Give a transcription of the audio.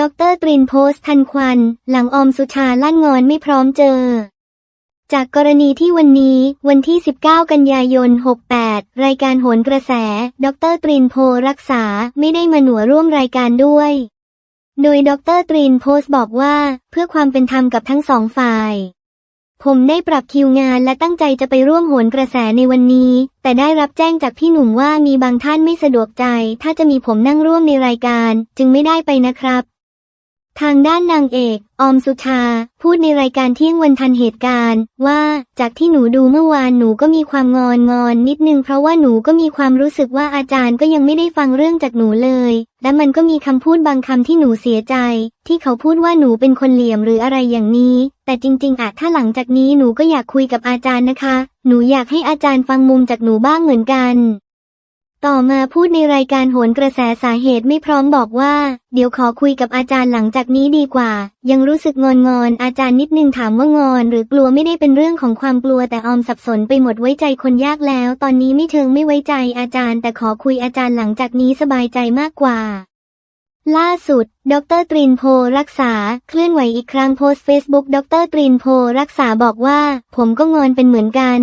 ดรตรินโพสต์ทันควัน หลังออมสุชาลั่นงอนไม่พร้อมเจอ จากกรณีที่วันนี้วันที่ 19 กันยายน 68 รายการโหนกระแส ดรตรินโพรักษาไม่ได้มาหนัวร่วมรายการด้วย โดยดรตรินโพสต์บอกว่าเพื่อความเป็นธรรมกับทั้งสองฝ่าย ผมได้ปรับคิวงานและตั้งใจจะไปร่วมโหนกระแสในวันนี้ แต่ได้รับแจ้งจากพี่หนุ่มว่ามีบางท่านไม่สะดวกใจ ถ้าจะมีผมนั่งร่วมในรายการ จึงไม่ได้ไปนะครับ ทางด้านนางเอก ออมสุชา พูดในรายการเที่ยงวันทันเหตุการณ์ ว่าจากที่หนูดูเมื่อวานหนูก็มีความงอนงอนนิดนึงเพราะว่าหนูก็มีความรู้สึกว่าอาจารย์ก็ยังไม่ได้ฟังเรื่องจากหนูเลย และมันก็มีคำพูดบางคำที่หนูเสียใจ ที่เขาพูดว่าหนูเป็นคนเหลี่ยมหรืออะไรอย่างนี้ แต่จริง ๆอะถ้าหลังจากนี้หนูก็อยากคุยกับอาจารย์นะคะ หนูอยากให้อาจารย์ฟังมุมจากหนูบ้างเหมือนกัน ต่อมาพูดในรายการโหนกระแสสาเหตุไม่พร้อมบอกว่า เดี๋ยวขอคุยกับอาจารย์หลังจากนี้ดีกว่า ยังรู้สึกงอนงอนๆอาจารย์นิดนึงถามว่างอน หรือกลัวไม่ได้เป็นเรื่องของความกลัวแต่ออมสับสนไปหมดไว้ใจคนยากแล้ว ตอนนี้ไม่เชิงไม่ไว้ใจอาจารย์ แต่ขอคุยอาจารย์หลังจากนี้สบายใจมากกว่าล่าสุด ดรตรินโพรักษา เคลื่อนไหวอีกครั้งโพสต์เฟซบุ๊กดรตรินโพรักษาบอกว่า ผมก็งอนเป็นเหมือนกัน